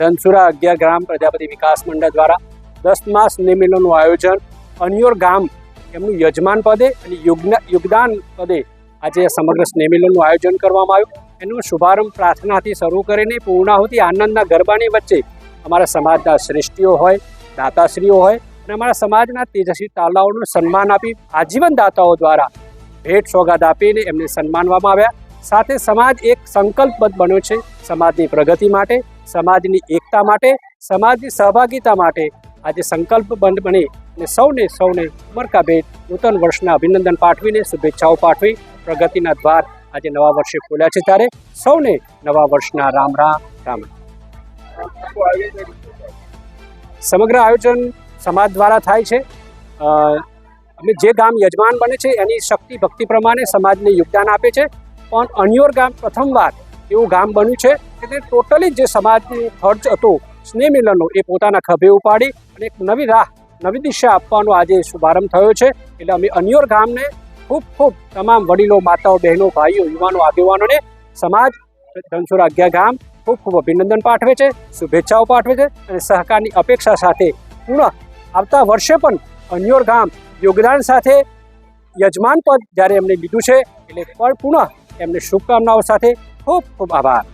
ધનસુરા અગિયાર ગ્રામ પ્રજાપતિ વિકાસ મંડળ દ્વારા દસ માસ નિમિલનનું આયોજન અનિયોર ગામ એમનું યજમાન પદે અને યોગદાન પદે આજે સમગ્ર સ્નેહમિલનનું આયોજન કરવામાં આવ્યું. એનો શુભારંભ પ્રાર્થનાથી શરૂ કરીને પૂર્ણાહુતિ આનંદના ગરબાની વચ્ચે અમારા સમાજના શ્રેષ્ઠીઓ હોય, દાતાશ્રીઓ હોય અને અમારા સમાજના તેજસ્વી તાલાઓનું સન્માન આપી આજીવન દાતાઓ દ્વારા ભેટ સોગાદ આપીને એમને સન્માનવામાં આવ્યા. સાથે સમાજ એક સંકલ્પબદ્ધ બન્યો છે. સમાજની પ્રગતિ માટે સમાજની એકતા માટે સમાજની સહભાગિતા માટે આજે સંકલ્પબદ્ધ બની અને સૌને સૌને ઉમરકા ભેટ નૂતન વર્ષના અભિનંદન પાઠવીને શુભેચ્છાઓ પાઠવી. પ્રગતિના દ્વાર આજે નવા વર્ષે ખોલ્યા છે ત્યારે સૌને નવા વર્ષના રામ રામ રામ સમગ્ર આયોજન સમાજ દ્વારા થાય છે. અમે જે ગામ યજમાન બને છે એની શક્તિ ભક્તિ પ્રમાણે સમાજને યોગદાન આપે છે. પણ અન્યોર ગામ પ્રથમવાર એવું ગામ બન્યું છે. તે ટોટલી જે સમાજનો ખર્ચ હતો સ્નેહ મિલનનો એ પોતાના ખભે ઉપાડી અને એક નવી રાહ, નવી દિશા આપવાનો આજે શુભારંભ થયો છે. એટલે અમે અન્યોર ગામને ખૂબ ખૂબ તમામ વડીલો, માતાઓ, બહેનો, ભાઈઓ, યુવાનો, આગેવાનોને સમાજ ધનસુરા અગિયાર ગામ ખૂબ ખૂબ અભિનંદન પાઠવે છે, શુભેચ્છાઓ પાઠવે છે અને સહકારની અપેક્ષા સાથે પૂર્ણ આવતા વર્ષે પણ અન્યોર ગામ યોગદાન સાથે યજમાન પદ જ્યારે એમને લીધું છે, એટલે પણ પુનઃ એમને શુભકામનાઓ સાથે ખૂબ ખૂબ આભાર.